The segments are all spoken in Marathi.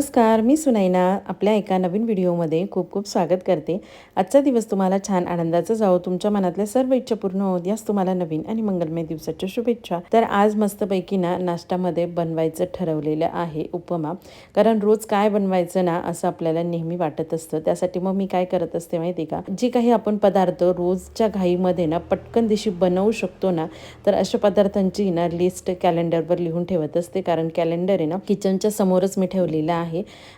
नमस्कार मी सुनैना. आपल्या एका नवीन व्हिडिओमध्ये खूप खूप स्वागत करते. आजचा दिवस तुम्हाला छान आनंदाचा जाओ तुमच्या मनातल्या सर्व इच्छा पूर्ण होत. यास तुम्हाला नवीन आणि मंगलमय दिवसाच्या शुभेच्छा. तर आज मस्तपैकी ना नाश्त्यामध्ये बनवायचं ठरवलेलं आहे उपमा. कारण रोज काय बनवायचं ना असं आपल्याला नेहमी वाटत असतं. त्यासाठी मग मी काय करत असते माहिती का? जे काही आपण पदार्थ रोजच्या घाईमध्ये ना पटकन दिशी बनवू शकतो ना तर अशा पदार्थांची ना लिस्ट कॅलेंडरवर लिहून ठेवत असते. कारण कॅलेंडर आहे ना किचनच्या समोरच मी ठेवलेलं आहे.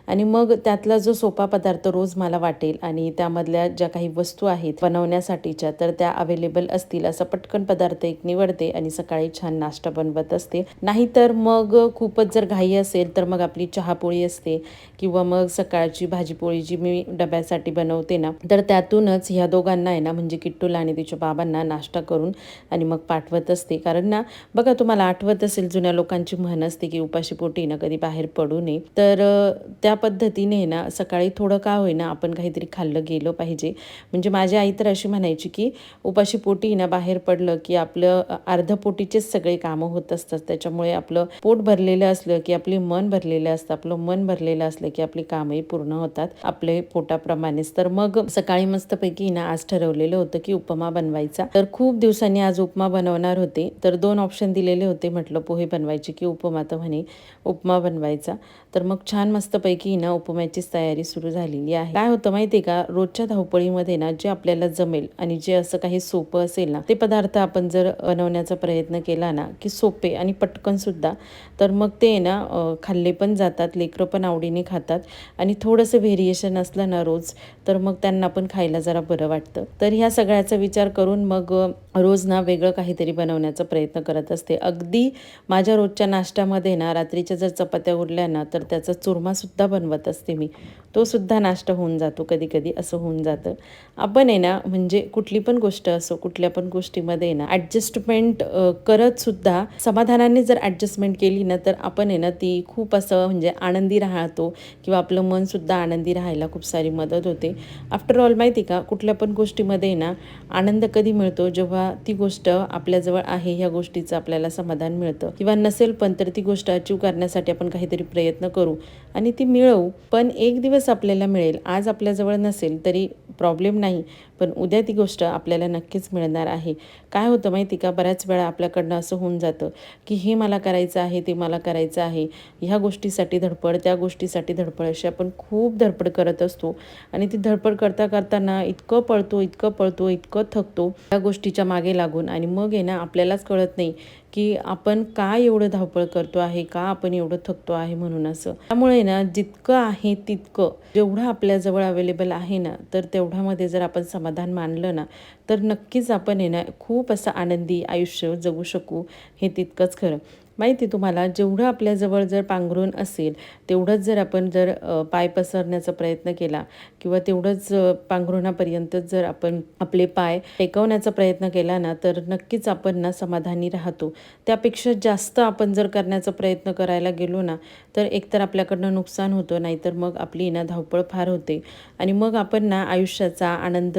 आणि मग त्यातला जो सोपा पदार्थ रोज मला वाटेल आणि त्यामधल्या ज्या काही वस्तू आहेत बनवण्यासाठीच्या तर त्या अवेलेबल असतील. असा पटकन पदार्थ एक निवडते आणि सकाळी छान नाश्ता बनवत असते. नाहीतर मग खूपच जर घाई असेल तर मग आपली चहापोळी असते किंवा मग सकाळची भाजीपोळी जी मी डब्यासाठी बनवते ना तर त्यातूनच ह्या दोघांना आहे ना म्हणजे किट्टूला आणि तिच्या बाबांना नाश्ता करून आणि मग पाठवत असते. कारण ना बघा तुम्हाला आठवत असेल जुन्या लोकांची म्हण असते की उपाशी पोटी ना कधी बाहेर पडू नये. तर त्या पद्धतीने ना सकाळी थोडं का होईना आपण काहीतरी खाल्लं गेलं पाहिजे. म्हणजे माझी आई तर अशी म्हणायची की उपाशी पोटी ना बाहेर पडलं की आपलं अर्ध पोटीचेच सगळे कामं होत असतात. त्याच्यामुळे आपलं पोट भरलेलं असलं की आपले मन भरलेलं असतं आपलं मन भरलेलं असलं की आपली कामही पूर्ण होतात. आपले पोटाप्रमाणेच. तर मग सकाळी मस्तपैकी ना आज ठरवलेलं होतं की उपमा बनवायचा. तर खूप दिवसांनी आज उपमा बनवणार होते. तर दोन ऑप्शन दिलेले होते. म्हटलं पोहे बनवायचे की उपमा तर म्हणे उपमा बनवायचा. तर मग छान छान मस्तपैकी ना उपम्याचीच तयारी सुरू झालेली आहे. काय होतं माहिती आहे का? रोजच्या धावपळीमध्ये ना जे आपल्याला जमेल आणि जे असं काही सोपं असेल ना ते पदार्थ आपण जर बनवण्याचा प्रयत्न केला ना की सोपे आणि पटकन सुद्धा तर मग ते ना खाल्ले पण जातात लेकरं पण आवडीने खातात आणि थोडंसं व्हेरिएशन असलं ना रोज तर मग त्यांना पण खायला जरा बरं वाटतं. तर ह्या सगळ्याचा विचार करून मग रोज ना वेगळं काहीतरी बनवण्याचा प्रयत्न करत असते. अगदी माझ्या रोजच्या नाश्त्यामध्ये ना रात्रीच्या जर चपात्या उरल्या ना तर त्याचा चुरमासुद्धा बनवत असते मी. तो सुद्धा नाश्ता होऊन जातो कधी कधी असं होऊन जातं. आपण आहे ना म्हणजे कुठली पण गोष्ट असो कुठल्या पण गोष्टीमध्ये ना ॲडजस्टमेंट करत सुद्धा समाधानाने जर ॲडजस्टमेंट केली ना तर आपण आहे ना ती खूप असं म्हणजे आनंदी राहतो किंवा आपलं मनसुद्धा आनंदी राहायला खूप सारी मदत होते. आफ्टर ऑल माहिती का कुठल्या पण गोष्टीमध्ये ना आनंद कधी मिळतो? जेव्हा ती गोष्ट आपल्याजवळ आहे ह्या गोष्टीचं आपल्याला समाधान मिळतं. किंवा नसेल पण तर ती गोष्ट अचीव करण्यासाठी आपण काहीतरी प्रयत्न करू. आणि ती मिळवू पण एक दिवस आपल्याला मिळेल. आज आपल्याजवळ नसेल तरी प्रॉब्लेम नाही पण उद्या ती गोष्ट आपल्याला नक्कीच मिळणार आहे. काय होतं माहिती का? बऱ्याच वेळा आपल्याकडनं असं होऊन जातं की हे मला करायचं आहे ते मला करायचं आहे. ह्या गोष्टीसाठी धडपड त्या गोष्टीसाठी धडपड अशी आपण खूप धडपड करत असतो. आणि ती धडपड करता करताना इतकं पळतो इतकं पळतो इतकं थकतो त्या गोष्टीच्या मागे लागून. आणि मग आहे ना आपल्यालाच कळत नाही की आपण का एवढं धावपळ करतो आहे का आपण एवढं थकतो आहे म्हणून असं. त्यामुळे ना जितकं आहे तितकं जेवढं आपल्याजवळ अवेलेबल आहे ना तर तेवढ्यामध्ये जर आपण समाधान मानलं ना तर नक्कीच आपण आहे ना खूप असं आनंदी आयुष्य जगू शकू हे तितकंच खरं. माहिती तुम्हाला जेवढं आपल्याजवळ जर पांघरून असेल तेवढंच जर आपण जर पाय पसरण्याचा प्रयत्न केला किंवा तेवढंच पांघरुणापर्यंत जर आपण आपले पाय टेकवण्याचा प्रयत्न केला ना तर नक्कीच आपण ना समाधानी राहतो. त्यापेक्षा जास्त आपण जर करण्याचा प्रयत्न करायला गेलो ना तर एकतर आपल्याकडनं नुकसान होतं नाहीतर मग आपली ना धावपळ फार होते. आणि मग आपण ना आयुष्याचा आनंद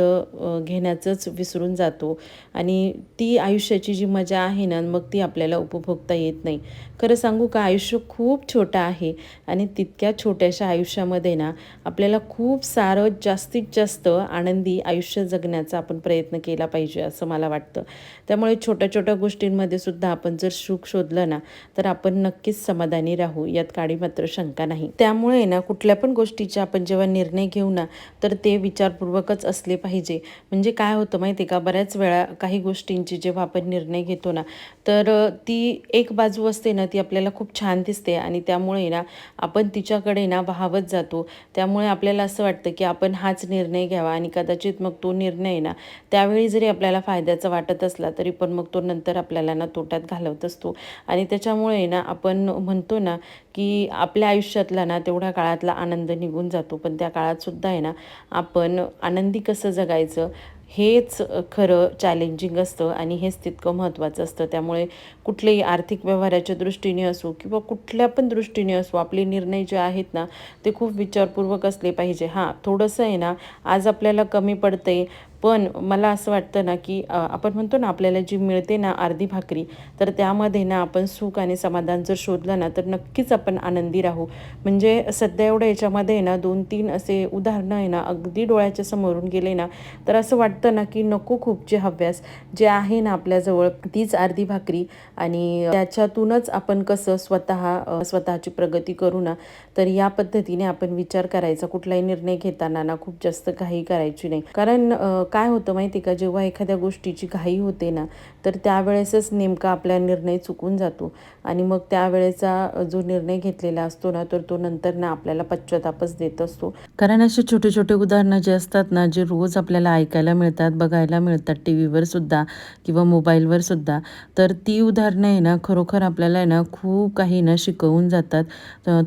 घेण्याचंच विसरून जातो. आणि ती आयुष्याची जी मजा आहे ना मग ती आपल्याला उपभोगता येत नाही. खरं सांगू का आयुष्य खूप छोटं आहे आणि तितक्या छोट्याशा आयुष्यामध्ये ना आपल्याला खूप सारं जास्तीत जास्त आनंदी आयुष्य जगण्याचा आपण प्रयत्न केला पाहिजे असं मला वाटतं. त्यामुळे छोट्या छोट्या गोष्टींमध्ये सुद्धा आपण जर सुख शोधलं ना तर आपण नक्कीच समाधानी राहू यात काळी मात्र शंका नाही. त्यामुळे ना कुठल्या पण गोष्टीचे आपण जेव्हा निर्णय घेऊ ना तर ते विचारपूर्वकच असले पाहिजे. म्हणजे काय होतं माहिती का बऱ्याच वेळा काही गोष्टींची जेव्हा आपण निर्णय घेतो ना तर ती एक बाजू असते ना ती आपल्याला खूप छान दिसते आणि त्यामुळे ना आपण तिच्याकडे ना वाहवत जातो. त्यामुळे आपल्याला असं वाटतं की आपण हाच निर्णय घ्यावा आणि कदाचित मग तो निर्णय ना त्यावेळी जरी आपल्याला फायद्याचा वाटत असला तरी पण मग तो नंतर आपल्याला ना तोट्यात घालवत असतो. आणि त्याच्यामुळे ना आपण म्हणतो ना की आपल्या आयुष्यातला ना तेवढ्या काळातला आनंद निघून जातो. पण त्या काळातसुद्धा आहे ना आपण आनंदी कसं जगायचं? हेच खरं चॅलेंजिंग असतं आणि हेच तितकं महत्त्वाचं असतं. त्यामुळे कुठलेही आर्थिक व्यवहाराच्या दृष्टीने असो किंवा कुठल्या पण दृष्टीने असो आपले निर्णय जे आहेत ना ते खूप विचारपूर्वक असले पाहिजे. हां थोडंसं आहे ना आज आपल्याला कमी पडते पण मला असं वाटतं ना की आपण म्हणतो ना आपल्याला जी मिळते ना अर्धी भाकरी तर त्यामध्ये ना आपण सुख आणि समाधान जर शोधलं ना तर नक्कीच आपण आनंदी राहू. म्हणजे सध्या एवढं याच्यामध्ये ना दोन तीन असे उदाहरणं आहे ना अगदी डोळ्याच्या समोरून गेले ना तर असं वाटतं ना की नको खूप जे हव्यास जे आहे ना आपल्याजवळ तीच अर्धी भाकरी आणि त्याच्यातूनच आपण कसं स्वतः स्वतःची प्रगती करू ना तर या पद्धतीने आपण विचार करायचा. कुठलाही निर्णय घेताना ना खूप जास्त घाई करायची नाही. कारण काय होतं माहिती का? जेव्हा एखाद्या गोष्टीची घाई होते ना तर त्यावेळेसच नेमका आपला निर्णय चुकून जातो. आणि मग त्यावेळेचा जो निर्णय घेतलेला असतो ना तर तो नंतर ना आपल्याला पश्चातापच देत असतो. कारण असे छोटे छोटे उदाहरणं जे असतात ना जे रोज आपल्याला ऐकायला मिळतात बघायला मिळतात टी व्हीवर सुद्धा किंवा मोबाईलवर सुद्धा तर ती उदाहरणं आहे ना खरोखर आपल्याला आहे ना खूप काही ना शिकवून जातात.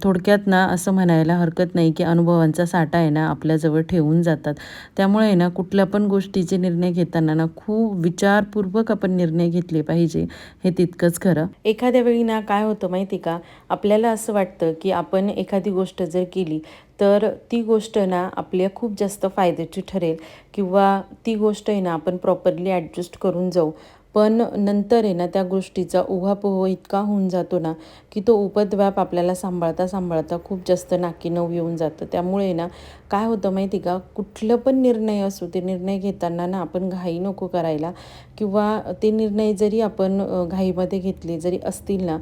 थोडक्यात ना असं म्हणायला हरकत नाही की अनुभवांचा साठा आहे ना आपल्याजवळ ठेवून जातात. त्यामुळे आहे ना कुठल्या पण गोष्टीचे निर्णय घेताना ना खूप विचारपूर्वक आपण निर्णय घेतले पाहिजे. हे तितकंच खरं. एखाद्या वेळी ना काय होतं माहिती का? आपल्याला असं वाटतं की आपण एखादी गोष्ट जर केली तर ती गोष्ट ना आपल्या खूप जास्त फायद्याची ठरेल किंवा ती गोष्ट आहे ना आपण प्रॉपरली ॲडजस्ट करून जाऊ. पण नंतर आहे ना त्या गोष्टीचा उहापोह इतका होऊन जातो ना की तो उपद्व्याप आपल्याला सांभाळता सांभाळता खूप जास्त नाकी नऊ येऊन जातं. त्यामुळे ना काय होतं माहिती का कुठलं पण निर्णय असो ते निर्णय घेताना ना आपण घाई नको करायला किंवा ते निर्णय जरी आपण घाईमध्ये घेतले जरी असतील ना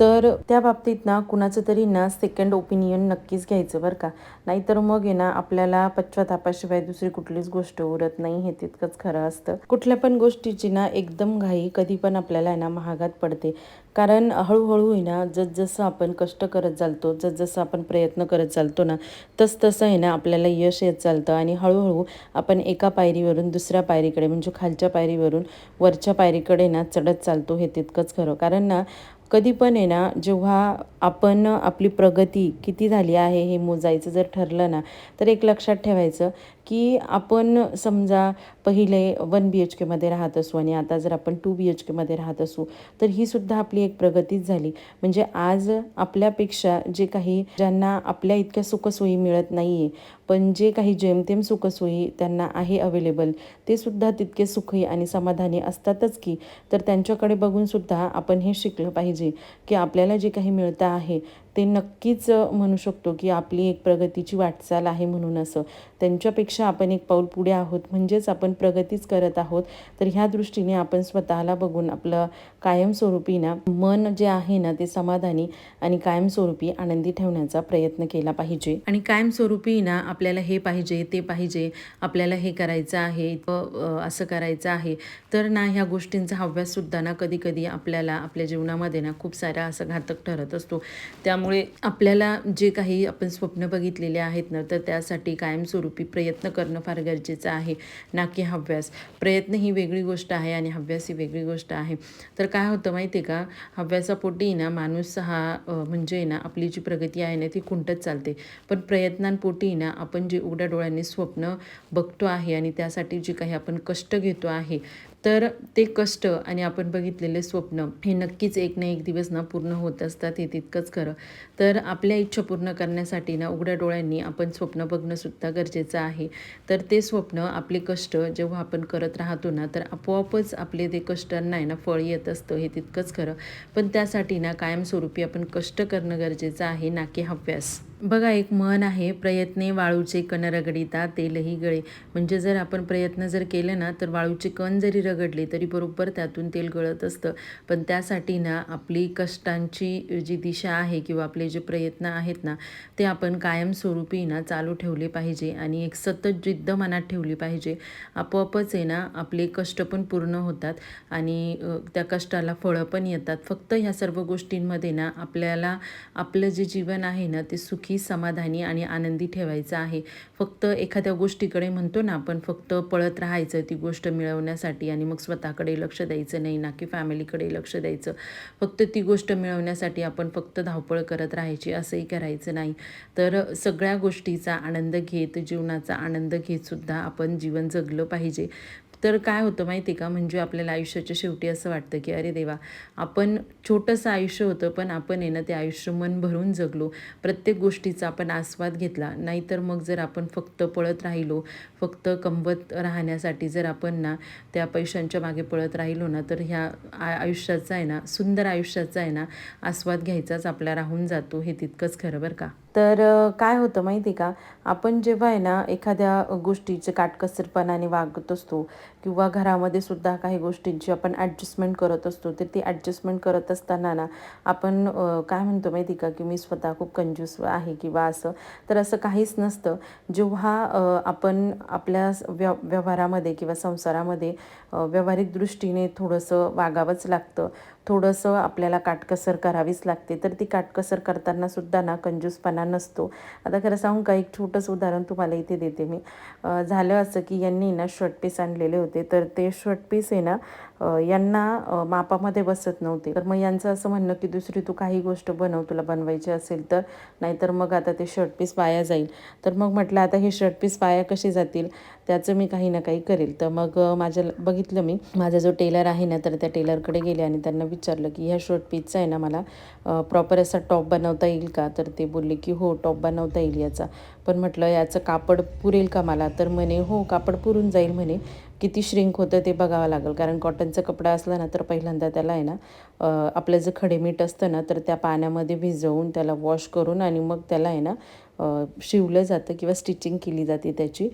तर त्या बाबतीत ना कुणाचं तरी ना सेकंड ओपिनियन नक्कीच घ्यायचं बरं का. नाहीतर मग आहे ना आपल्याला पश्चातापाशिवाय दुसरी कुठलीच गोष्ट उरत नाही हे तितकंच खरं असतं. कुठल्या पण गोष्टीची ना एकदम घाई कधी पण आपल्याला आहे ना महागात पडते. कारण हळूहळू आहे ना जसजसं आपण कष्ट करत चालतो जसजसं आपण प्रयत्न करत चालतो ना तस तसं आहे ना आपल्याला यश येत चालतं. आणि हळूहळू आपण एका पायरीवरून दुसऱ्या पायरीकडे म्हणजे खालच्या पायरीवरून वरच्या पायरीकडे ना चढत चालतो हे तितकंच खरं. कारण ना कधी पण आहे ना जेव्हा आपण आपली प्रगती किती झाली आहे हे मोजायचं जर ठरलं ना तर एक लक्षात ठेवायचं. की आपण समजा पहिले वन बी एच केमध्ये राहत असू आणि आता जर आपण टू बी एच केमध्ये राहत असू तर ही सुद्धा आपली एक प्रगतीच झाली. म्हणजे आज आपल्यापेक्षा जे काही ज्यांना आपल्या इतक्या सुखसोयी मिळत नाही आहे पण जे काही जेमतेम सुखसोयी त्यांना आहे अवेलेबल ते सुद्धा तितके सुखी आणि समाधानी असतातच की तर त्यांच्याकडे बघून सुद्धा आपण हे शिकलं पाहिजे की आपल्याला जे काही मिळतं आहे ते नक्कीच म्हणू शकतो की आपली एक प्रगतीची वाटचाल आहे म्हणून असं. त्यांच्यापेक्षा आपण एक पाऊल पुढे आहोत म्हणजेच आपण प्रगतीच करत आहोत. तर ह्या दृष्टीने आपण स्वतःला बघून आपलं कायमस्वरूपी ना मन जे आहे ना ते समाधानी आणि कायमस्वरूपी आनंदी ठेवण्याचा प्रयत्न केला पाहिजे. आणि कायमस्वरूपी ना आपल्याला हे पाहिजे ते पाहिजे आपल्याला हे करायचं आहे असं करायचं आहे. तर ना ह्या गोष्टींचा हव्याससुद्धा ना कधी कधी आपल्याला आपल्या जीवनामध्ये ना खूप सारा असं घातक ठरत असतो. त्यामुळे आपल्याला जे काही आपण स्वप्न बघितलेले आहेत ना तर त्यासाठी कायमस्वरूपी प्रयत्न करणं फार गरजेचं आहे. ना की हव्यास. प्रयत्न ही वेगळी गोष्ट आहे आणि हव्यास ही वेगळी गोष्ट आहे. तर काय होतं माहिती आहे का? हव्यासापोटी ना माणूस हा म्हणजे ना आपली जी प्रगती आहे ना ती खुंटत चालते. पण प्रयत्नांपोटी ना आपण जे उघड्या डोळ्यांनी स्वप्न बघतो आहे आणि त्यासाठी जे काही आपण कष्ट घेतो आहे तर ते कष्ट आणि आपण बघितलेले स्वप्न हे नक्कीच एक ना एक दिवस ना पूर्ण होत असतात हे तितकंच खरं. तर आपल्या इच्छा पूर्ण करण्यासाठी ना उघड्या डोळ्यांनी आपण स्वप्न बघणंसुद्धा गरजेचं आहे. तर ते स्वप्न आपले कष्ट जेव्हा आपण करत राहतो ना तर आपोआपच आपले ते कष्टांना आहे ना फळ येत असतं हे तितकंच खरं. पण त्यासाठी ना कायमस्वरूपी आपण कष्ट करणं गरजेचं आहे ना की हव्यास. बघा एक म्हण आहे प्रयत्ने वाळूचे कण रगडिता तेलही गळे. म्हणजे जर आपण प्रयत्न जर केले ना तर वाळूचे कण जरी रगडले तरी बरोबर त्यातून तेल गळत असतं. पण त्यासाठी ना आपली कष्टांची जी दिशा आहे किंवा आपले जे प्रयत्न आहेत ना ते आपण कायमस्वरूपी ना चालू ठेवले पाहिजे आणि एक सतत जिद्द मनात ठेवली पाहिजे. आपोआपच आहे ना आपले कष्ट पण पूर्ण होतात आणि त्या कष्टाला फळं पण येतात. फक्त ह्या सर्व गोष्टींमध्ये ना आपल्याला आपलं जे जीवन आहे ना ते सुखी समाधानी आणि आनंदी ठेवायचं आहे. फक्त एखाद्या गोष्टीकडे म्हणतो ना आपण फक्त पळत राहायचं ती गोष्ट मिळवण्यासाठी आणि मग स्वतःकडे लक्ष द्यायचं नाही ना की फॅमिलीकडे लक्ष द्यायचं. फक्त ती गोष्ट मिळवण्यासाठी आपण फक्त धावपळ करत राहायची असंही करायचं नाही. तर सगळ्या गोष्टीचा आनंद घेत जीवनाचा आनंद घेतसुद्धा आपण जीवन जगलं पाहिजे. तर काय होतं माहिती आहे का? म्हणजे आपल्याला आयुष्याच्या शेवटी असं वाटतं की अरे देवा आपण छोटंसं आयुष्य होतं पण आपण आहे ना ते आयुष्य मन भरून जगलो. प्रत्येक गोष्टीचा आपण आस्वाद घेतला. नाहीतर मग जर आपण फक्त पळत राहिलो फक्त कमवत राहण्यासाठी जर आपण ना त्या पैशांच्या मागे पळत राहिलो ना तर ह्या आयुष्याचा आहे ना सुंदर आयुष्याचा आहे ना आस्वाद घ्यायचाच आपला राहून जातो. हे तितकंच खरं बरं का? तर काय होतं माहिती आहे का? आपण जेव्हा आहे ना एखाद्या गोष्टीचे काटकसरपणाने वागत असतो किंवा घरामध्ये सुद्धा काही गोष्टींची आपण ॲडजस्टमेंट करत असतो तर ती ॲडजस्टमेंट करत असताना ना आपण काय म्हणतो माहिती आहे का? की मी स्वतः खूप कंजूस आहे किंवा असं. तर असं काहीच नसतं. जेव्हा आपण आपल्या व्य व्यव व्यवहारामध्ये किंवा संसारामध्ये व्यावहारिक दृष्टीने थोडंसं वागावंच लागतं. थोडंसं आपल्याला काटकसर करावीच लागते. तर ती काटकसर करताना सुद्धा ना कंजूसपणा नसतो. आता खरं सांगू का एक छोटंसं उदाहरण तुम्हाला इथे देते मी. झालं असं की यांनी ना शर्ट पीस आणलेले होते. तर ते शर्ट पीस आहे ना यांना मापामध्ये बसत नव्हते. तर मग यांचं असं म्हणणं की दुसरी तू काही गोष्ट बनव तुला बनवायची असेल तर. नाहीतर मग आता ते शर्ट पीस वाया जाईल. तर मग म्हटलं आता हे शर्ट पीस वाया कसे जातील? त्याचं मी काही ना काही करेल. तर मग माझ्या बघितलं मी. माझा जो टेलर आहे ना तर त्या टेलरकडे गेले आणि त्यांना विचारलं की ह्या शर्ट पीसचा आहे ना मला प्रॉपर असा टॉप बनवता येईल का? तर ते बोलले की हो टॉप बनवता येईल याचा. पण म्हटलं याचं कापड पुरेल का मला? तर म्हणे हो कापड पुरून जाईल म्हणे. किती श्रिंक होतं ते बघावं लागेल. कारण कॉटनचा कपडा असला ना तर पहिल्यांदा त्याला आहे ना आपलं जे खडेमीठ असतं ना तर त्या पाण्यामध्ये भिजवून त्याला वॉश करून आणि मग त्याला आहे ना शिवलं जातं किंवा स्टिचिंग केली जाते त्याची.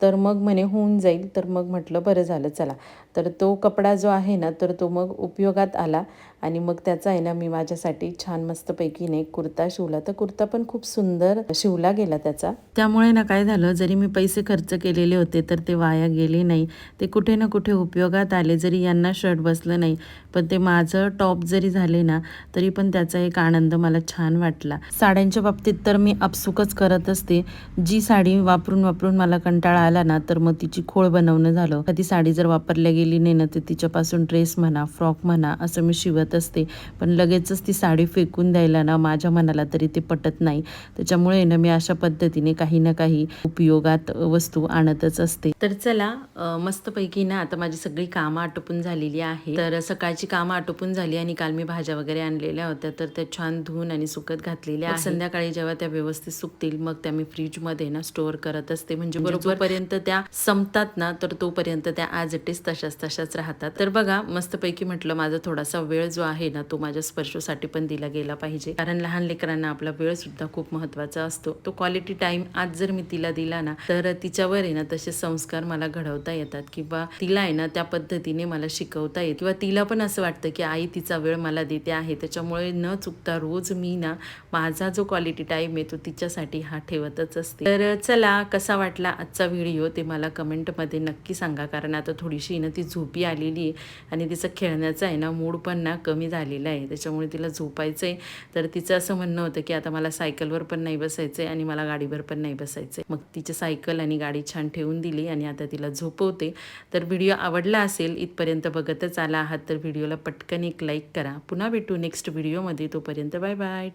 तर मग म्हणे होऊन जाईल. तर मग म्हटलं बरं झालं चला. तर तो कपडा जो आहे ना तर तो मग उपयोगात आला आणि मग त्याचा आहे ना मी माझ्यासाठी छान मस्तपैकी ने कुर्ता शिवला. तर कुर्ता पण खूप सुंदर शिवला गेला त्याचा. त्यामुळे ना काय झालं जरी मी पैसे खर्च केलेले होते तर ते वाया गेले नाही. ते कुठे ना कुठे उपयोगात आले जरी यांना शर्ट बसलं नाही पण ते माझं टॉप जरी झाले ना तरी पण त्याचा एक आनंद मला छान वाटला. साड्यांच्या बाबतीत तर मी अपसुकच करत असते. जी साडी वापरून वापरून मला कंटाळा आला ना तर मग तिची खोळ बनवणं झालं. कधी साडी जर वापरल्या गेली नाही ना तर तिच्यापासून ड्रेस म्हणा फ्रॉक म्हणा असं मी शिवत असते. पण लगेचच ती साडी फेकून द्यायला ना माझ्या मनाला तरी ते पटत नाही. त्याच्यामुळे ना मी अशा पद्धतीने काही ना काही उपयोगात वस्तू आणतच असते. तर चला मस्तपैकी ना आता माझी सगळी कामं आटोपून झालेली आहे. तर सकाळची कामं आटोपून झाली आणि काल मी भाज्या वगैरे आणलेल्या होत्या. तर त्या छान धुवून आणि सुकत घातलेल्या. संध्याकाळी जेव्हा त्या व्यवस्थित सुकतील मग त्या मी फ्रीजमध्ये ना स्टोअर करत असते. म्हणजे बरोबरपर्यंत त्या संपतात ना तर तोपर्यंत त्या आज इट इज तशाच तशाच राहतात. तर बघा मस्तपैकी म्हटलं माझा थोडासा वेळ जो आहे ना तो माझ्या स्पर्शसाठी पण दिला गेला पाहिजे. कारण लहान लेकरांना आपला वेळ सुद्धा खूप महत्त्वाचा असतो. तो क्वालिटी टाइम आज जर मी तिला दिला ना तर तिच्यावर आहे ना तसे संस्कार मला घडवता येतात किंवा तिला आहे ना त्या पद्धतीने मला शिकवता येत. किंवा तिला पण असं वाटतं की आई तिचा वेळ मला देते आहे. त्याच्यामुळे न चुकता रोज मी ना माझा जो क्वालिटी टाईम आहे तो तिच्यासाठी हा ठेवतच असते. तर चला कसा वाटला आजचा व्हिडिओ ते मला कमेंटमध्ये नक्की सांगा. कारण आता थोडीशी ना ती झोपी आलेली आहे आणि तिचं खेळण्याचं आहे ना मूड पण ना कमी झालेला आहे. त्याच्यामुळे तिला झोपायचं आहे तर तिचं असं म्हणणं होतं की आता मला सायकलवर पण नाही बसायचं आहे आणि मला गाडीवर पण नाही बसायचं आहे मग तिची सायकल आणि गाडी छान ठेवून दिली आणि आता तिला झोपवते. तर व्हिडिओ आवडला असेल इथपर्यंत बघतच आला आहात तर व्हिडिओला पटकन एक लाईक करा. पुन्हा भेटू नेक्स्ट व्हिडिओमध्ये. तोपर्यंत बाय बाय.